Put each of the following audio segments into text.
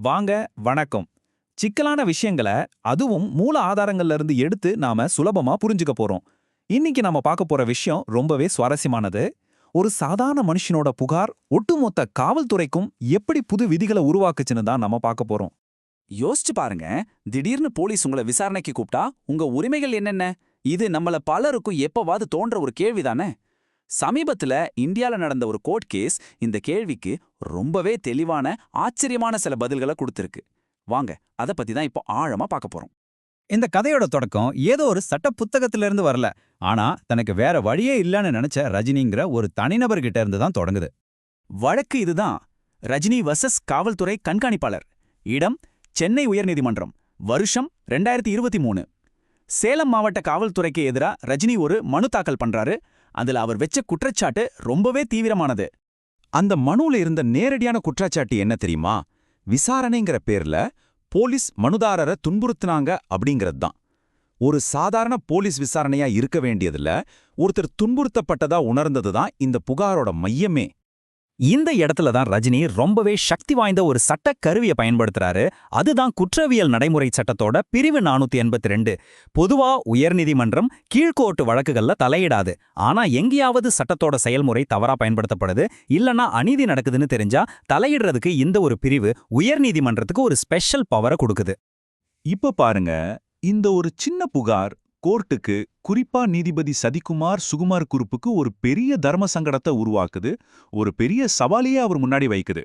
வாங்க வணக்கம். சிக்கலான விஷயங்களை அதுவும் மூல ஆதாரங்கள்ல இருந்து எடுத்து நாம சுலபமா புரிஞ்சுக்க போறோம். இன்னைக்கு நாம பார்க்க போற விஷயம் ரொம்பவே சுவாரஸ்யமானது. ஒரு சாதாரண மனுஷனோட புகார் ஒட்டுமொத்த காவல்துறைக்கும் எப்படி புது விதிகளை உருவாக்குச்சுன்னு தான் நம்ம பார்க்க போறோம். யோசிச்சு பாருங்க திடீர்னு போலீஸ் உங்களை விசாரணைக்கு கூப்பிட்டா உங்க உரிமைகள் என்னென்ன? இது நம்மள பலருக்கும் எப்பவாவது தோன்ற ஒரு கேள்விதானே? சமீபத்துல இந்தியால நடந்த ஒரு கோர்ட் கேஸ் இந்த கேள்விக்கு ரொம்பவே தெளிவான ஆச்சரியமான சில பதில்களை கொடுத்திருக்கு. வாங்க அத பத்தி தான் இப்போ ஆழமா பார்க்க போறோம். இந்த கதையோட தொடக்கம் ஏதோ ஒரு சட்ட புத்தகத்துல இருந்து வரல. ஆனா தனக்கு வேற வழியே இல்லைன்னு நினைச்ச ரஜினிங்கிற ஒரு தனிநபர்கிட்ட இருந்து தான் தொடங்குது. வழக்கு இதுதான். ரஜினி வர்சஸ் காவல்துறை கண்காணிப்பாளர். இடம் சென்னை உயர்நீதிமன்றம். வருஷம் ரெண்டாயிரத்தி இருபத்தி மூணு. சேலம் மாவட்ட காவல்துறைக்கு எதிரா ரஜினி ஒரு மனு தாக்கல் பண்றாரு. அதுல அவர் வெச்ச குற்றச்சாட்டு ரொம்பவே தீவிரமானது. அந்த மனுல இருந்த நேரடியான குற்றச்சாட்டு என்ன தெரியுமா? விசாரணைங்கிற பேர்ல போலீஸ் மனுதாரரை துன்புறுத்துனாங்க அப்படிங்கிறது தான் ஒரு சாதாரண போலீஸ் விசாரணையா இருக்க வேண்டியதுல ஒருத்தர் துன்புறுத்தப்பட்டதா உணர்ந்தது தான் இந்த புகாரோட மையமே. இந்த இடத்துல தான் ரஜினி ரொம்பவே சக்தி வாய்ந்த ஒரு சட்ட கருவியை பயன்படுத்துறாரு. அதுதான் குற்றவியல் நடைமுறை சட்டத்தோட பிரிவு நானூத்தி எண்பத்தி ரெண்டு. பொதுவா உயர்நீதிமன்றம் கீழ்கோர்ட்டு வழக்குகள்ல தலையிடாது. ஆனா எங்கேயாவது சட்டத்தோட செயல்முறை தவறா பயன்படுத்தப்படுது. இல்லனா அநீதி நடக்குதுன்னு தெரிஞ்சா தலையிடுறதுக்கு இந்த ஒரு பிரிவு உயர்நீதிமன்றத்துக்கு ஒரு ஸ்பெஷல் பவரை கொடுக்குது. இப்ப பாருங்க இந்த ஒரு சின்ன புகார் கோர்ட்டுக்கு குறிப்பா நீதிபதி சதிகுமார் சுகுமார் குறுப்புக்கு ஒரு பெரிய தர்ம சங்கடத்தை உருவாக்குது. ஒரு பெரிய சவாலையே அவர் முன்னாடி வைக்குது.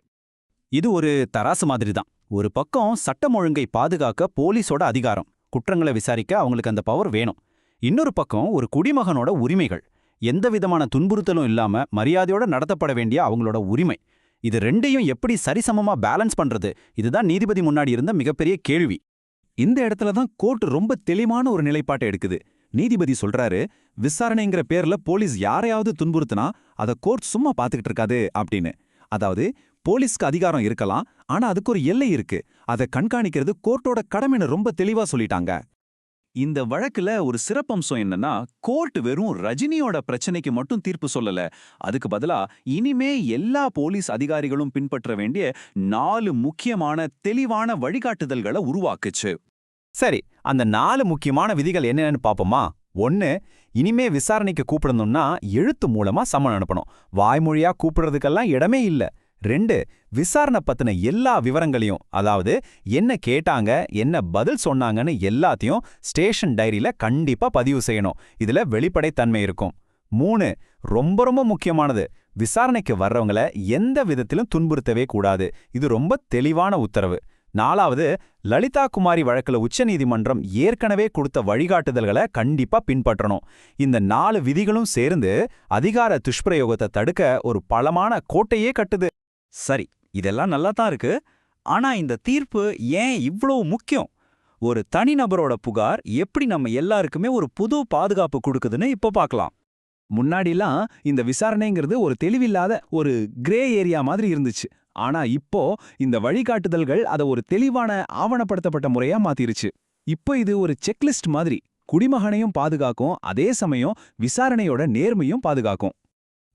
இது ஒரு தராசு மாதிரி தான் ஒரு பக்கம் சட்டம் ஒழுங்கை பாதுகாக்க போலீஸோட அதிகாரம். குற்றங்களை விசாரிக்க அவங்களுக்கு அந்த பவர் வேணும். இன்னொரு பக்கம் ஒரு குடிமகனோட உரிமைகள். எந்த விதமான துன்புறுத்தலும் இல்லாம மரியாதையோட நடத்தப்பட வேண்டிய அவங்களோட உரிமை. இது ரெண்டையும் எப்படி சரிசமமா பேலன்ஸ் பண்றது? இதுதான் நீதிபதி முன்னாடி இருந்த மிகப்பெரிய கேள்வி. இந்த இடத்துல தான் கோர்ட் ரொம்ப தெளிவான ஒரு நிலைப்பாட்டை எடுக்குது. நீதிபதி சொல்றாரு விசாரணைங்கிற பேர்ல போலீஸ் யாரையாவது துன்புறுத்துனா அத கோர்ட் சும்மா பாத்துக்கிட்டு இருக்காது அப்படின்னு. அதாவது போலீஸ்க்கு அதிகாரம் இருக்கலாம் ஆனா அதுக்கு ஒரு எல்லை இருக்கு. அதை கண்காணிக்கிறது கோர்ட்டோட கடமைன்னு ரொம்ப தெளிவா சொல்லிட்டாங்க. இந்த வழக்குல ஒரு சிறப்பம்சம் என்னன்னா கோர்ட் வெறும் ரஜினியோட பிரச்சனைக்கு மட்டும் தீர்ப்பு சொல்லல. அதுக்கு பதிலா இனிமே எல்லா போலீஸ் அதிகாரிகளும் பின்பற்ற வேண்டிய நாலு முக்கியமான தெளிவான வழிகாட்டுதல்களை உருவாக்குச்சு. சரி அந்த நாலு முக்கியமான விதிகள் என்னென்னு பாப்போமா ஒன்னு இனிமே விசாரணைக்கு கூப்பிடணும்னா எழுத்து மூலமா சம்மன் அனுப்பணும். வாய்மொழியா கூப்பிடுறதுக்கெல்லாம் இடமே இல்ல. ரெண்டு விசாரணை பத்தின எல்லா விவரங்களையும் அதாவது என்ன கேட்டாங்க என்ன பதில் சொன்னாங்கன்னு எல்லாத்தையும் ஸ்டேஷன் டைரியில கண்டிப்பா பதிவு செய்யணும். இதுல வெளிப்படைத்தன்மை இருக்கும். மூணு ரொம்ப ரொம்ப முக்கியமானது விசாரணைக்கு வர்றவங்கள எந்த விதத்திலும் துன்புறுத்தவே கூடாது. இது ரொம்ப தெளிவான உத்தரவு. நாலாவது லலிதா குமாரி வழக்குல உச்சநீதிமன்றம் ஏற்கனவே கொடுத்த வழிகாட்டுதல்களை கண்டிப்பா பின்பற்றணும். இந்த நாலு விதிகளும் சேர்ந்து அதிகார துஷ்பிரயோகத்தை தடுக்க ஒரு பலமான கோட்டையே கட்டுது. சரி இதெல்லாம் நல்லா தான் இருக்கு. ஆனா இந்த தீர்ப்பு ஏன் இவ்வளவு முக்கியம்? ஒரு தனிநபரோட புகார் எப்படி நம்ம எல்லாருக்குமே ஒரு புது பாதுகாப்பு கொடுக்குதுன்னு இப்போ பார்க்கலாம் முன்னாடிலாம் இந்த விசாரணைங்கிறது ஒரு தெளிவில்லாத ஒரு கிரே ஏரியா மாதிரி இருந்துச்சு. ஆனா இப்போ இந்த வழிகாட்டுதல்கள் அதை ஒரு தெளிவான ஆவணப்படுத்தப்பட்ட முறையா மாத்திருச்சு. இப்போ இது ஒரு செக்லிஸ்ட் மாதிரி குடிமகனையும் பாதுகாக்கும் அதே சமயம் விசாரணையோட நேர்மையும் பாதுகாக்கும்.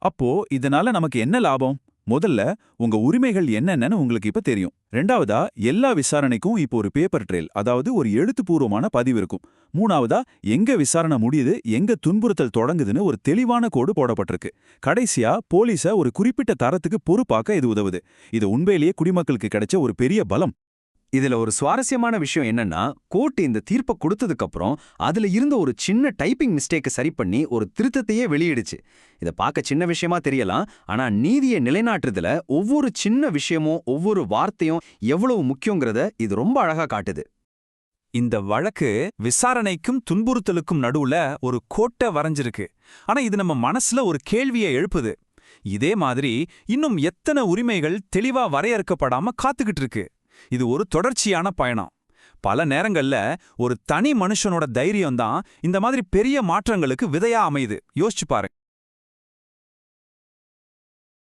அப்போ இதனால நமக்கு என்ன லாபம்? முதல்ல உங்க உரிமைகள் என்னென்னு உங்களுக்கு இப்ப தெரியும். ரெண்டாவதா எல்லா விசாரணைக்கும் இப்போ ஒரு பேப்பர் ட்ரெயில் அதாவது ஒரு எழுத்துப்பூர்வமான பதிவு இருக்கும். மூணாவதா எங்க விசாரணை முடியுது எங்க துன்புறுத்தல் தொடங்குதுன்னு ஒரு தெளிவான கோடு போடப்பட்டிருக்கு. கடைசியா போலீஸ ஒரு குறிப்பிட்ட தரத்துக்கு பொறுப்பாக்க இது உதவுது. இது உண்மையிலேயே குடிமக்களுக்கு கிடைச்ச ஒரு பெரிய பலம். இதுல ஒரு சுவாரஸ்யமான விஷயம் என்னன்னா கோர்ட் இந்த தீர்ப்பை கொடுத்ததுக்கு அப்புறம் அதுல இருந்த ஒரு சின்ன டைப்பிங் மிஸ்டேக்கை சரி பண்ணி ஒரு திருத்தத்தையே வெளியிடுச்சு. இத பார்க்க சின்ன விஷயமா தெரியலாம் ஆனா நீதியை நிலைநாட்டுறதுல ஒவ்வொரு சின்ன விஷயமும் ஒவ்வொரு வார்த்தையும் எவ்வளவு முக்கியங்கிறத இது ரொம்ப அழகா காட்டுது. இந்த வழக்கு விசாரணைக்கும் துன்புறுத்தலுக்கும் நடுவுல ஒரு கோட்டை வரைஞ்சிருக்கு. ஆனா இது நம்ம மனசுல ஒரு கேள்வியை எழுப்புது. இதே மாதிரி இன்னும் எத்தனை உரிமைகள் தெளிவா வரையறுக்கப்படாம காத்துக்கிட்டு இருக்கு. இது ஒரு தொடர்ச்சியான பயணம். பல நேரங்கள்ல ஒரு தனி மனுஷனோட தைரியம் தான் இந்த மாதிரி பெரிய மாற்றங்களுக்கு விதையா அமையுது. யோசிச்சு பாருங்க.